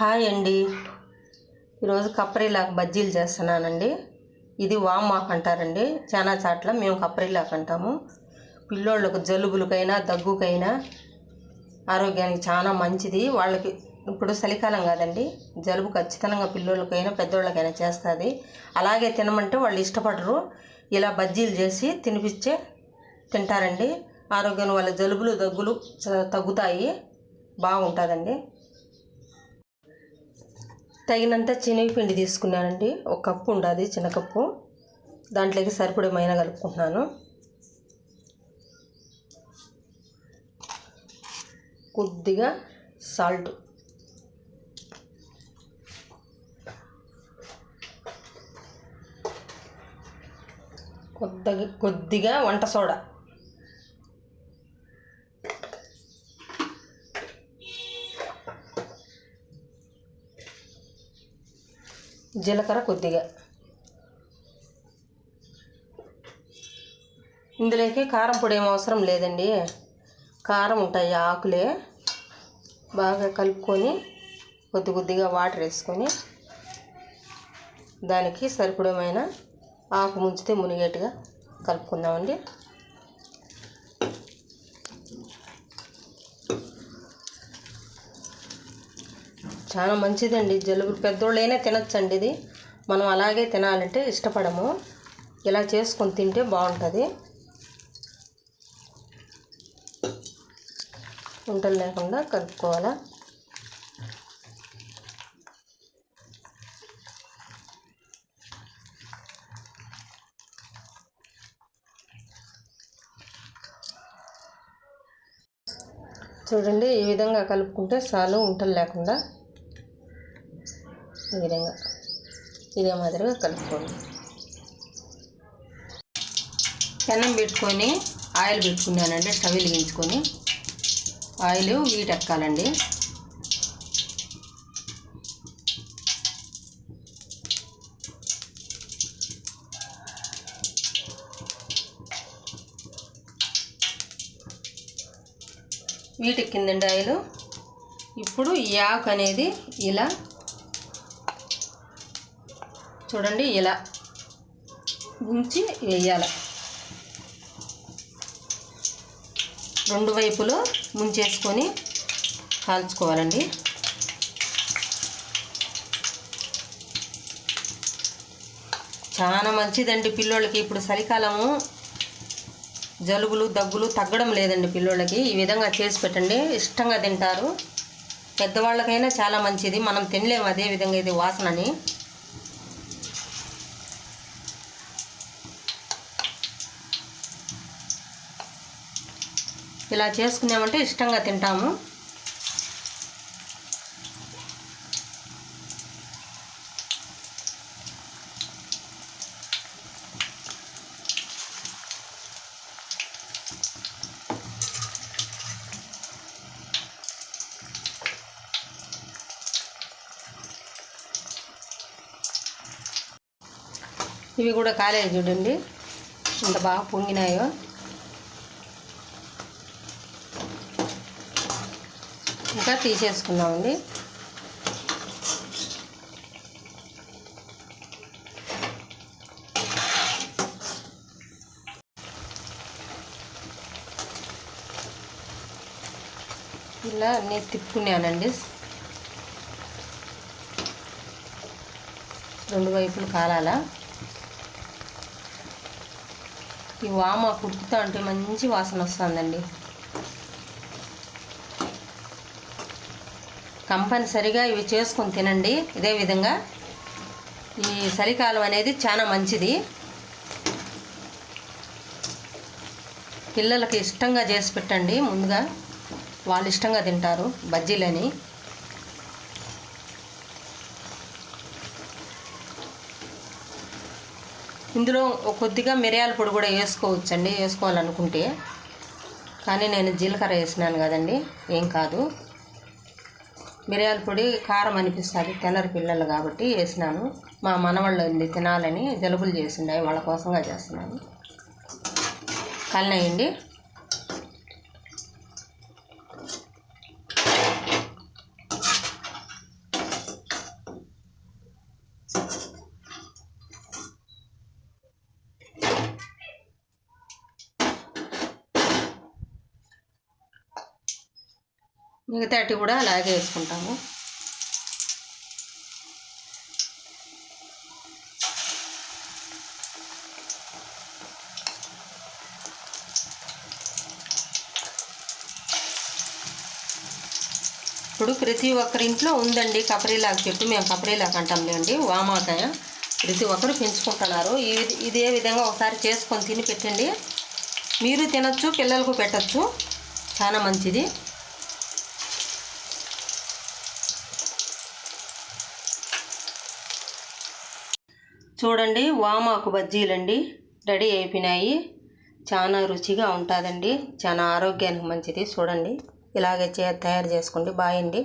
Hi అండి. ఈరోజు కప్పరీలాకు బజ్జీలు చేస్తున్నానండి. ఇది వామాకు అంటారండి. చాలా చాట్ల మేము కప్పరీలాకు అంటాము. పిల్లోళ్ళకు జలుబులకైనా దగ్గుకైనా ఆరోగ్యానికి చాలా మంచిది. వాళ్ళకి ఇప్పుడు చలికాలం కాదండి. జలుబు ఖచ్చితంగా పిల్లోళ్ళకైనా పెద్దోళ్ళకైనా చేస్తుంది. అలాగే తినమంటే వాళ్ళు ఇష్టపడరు. ఇలా బజ్జీలు చేసి తినిపిచ్చే తింటారండి. ఆరోగ్యం వాళ్ళ జలుబులు దగ్గులు తగ్గుతాయి. బాగుంటుందండి. తగినంత శనగపిండి తీసుకున్నానండి. ఒక కప్పు ఉండాలి చిన్న కప్పు. దాంట్లోకి సరిపడే మైన కలుపుకుంటున్నాను. కొద్దిగా సాల్ట్. కొద్దిగా కొద్దిగా వంట సోడా. జీలకర్ర కొద్దిగా. ఇందులోకి కారం పొడి ఏం అవసరం లేదండి. కారం ఉంటాయి ఆకులే. బాగా కలుపుకొని కొద్ది కొద్దిగా వాటర్ వేసుకొని దానికి సరిపడమైన ఆకు ముంచితే మునిగేట్టుగా కలుపుకుందామండి. చాలా మంచిదండి. జలుబు పెద్దోళ్ళైనా తినచ్చండి ఇది. మనం అలాగే తినాలంటే ఇష్టపడము. ఇలా చేసుకొని తింటే బాగుంటుంది. ఉంటలు లేకుండా కలుపుకోవాలా? చూడండి ఈ విధంగా కలుపుకుంటే చాలు ఉంటలు లేకుండా. ఈ విధంగా ఇదే మాదిరిగా కలుపుకోండి. పెనం పెట్టుకొని ఆయిల్ పెట్టుకున్నానండి స్టవ్ వెలిగించుకొని. ఆయిల్ వీటెక్కాలండి వీటెక్కిందండి ఆయిల్. ఇప్పుడు ఈ ఆకు అనేది ఇలా చూడండి ఇలా ఉంచి వేయాలి. రెండు వైపులు ముంచేసుకొని కాల్చుకోవాలండి. చాలా మంచిదండి పిల్లోళ్ళకి. ఇప్పుడు చలికాలము జలుబులు దగ్గులు తగ్గడం లేదండి పిల్లోళ్ళకి. ఈ విధంగా చేసి పెట్టండి. ఇష్టంగా తింటారు. పెద్దవాళ్ళకైనా చాలా మంచిది. మనం తినలేము అదే విధంగా ఇది వాసనని. ఇలా చేసుకున్నామంటే ఇష్టంగా తింటాము. ఇవి కూడా కాలేదు చూడండి. ఎంత బాగా పొంగినాయో. ఇంకా తీసేసుకున్నామండి ఇలా నేను తిప్పుకున్నానండి. రెండు వైపులు కాలాలా. ఈ వామ కుడుకుతా అంటే మంచి వాసన వస్తుందండి. కంపల్సరిగా ఇవి చేసుకొని తినండి. ఇదే విధంగా ఈ చలికాలం అనేది చాలా మంచిది. పిల్లలకి ఇష్టంగా చేసి పెట్టండి. ముందుగా వాళ్ళు ఇష్టంగా తింటారు. బజ్జీలని. ఇందులో కొద్దిగా మిరియాల పొడి కూడా వేసుకోవచ్చండి. వేసుకోవాలనుకుంటే. కానీ నేను జీలకర్ర వేసినాను కదండి. ఏం కాదు. మిరియాల పొడి కారం అనిపిస్తుంది. తినరు పిల్లలు కాబట్టి వేసినాను. మా మనవాళ్ళు ఉంది తినాలని జలుబులు చేసిండే వాళ్ళ కోసంగా చేస్తున్నాను. కలినాయండి మిగతాటి కూడా అలాగే వేసుకుంటాము. ఇప్పుడు ప్రతి ఒక్కరింట్లో ఉందండి కపరీలాగా చెట్టు మేము కపరీలాగా అంటాంలేండి వామాకాయ. ప్రతి ఒక్కరు పెంచుకుంటున్నారు. ఇది ఇదే విధంగా ఒకసారి చేసుకొని తిని పెట్టండి మీరు తినచ్చు పిల్లలకు పెట్టచ్చు. చాలా మంచిది. చూడండి వామాకు బజ్జీలండి. రెడీ అయిపోయినాయి. చాలా రుచిగా ఉంటుందండి. చాలా ఆరోగ్యానికి మంచిది. చూడండి ఇలాగే చే తయారు చేసుకోండి బాయ్ అండి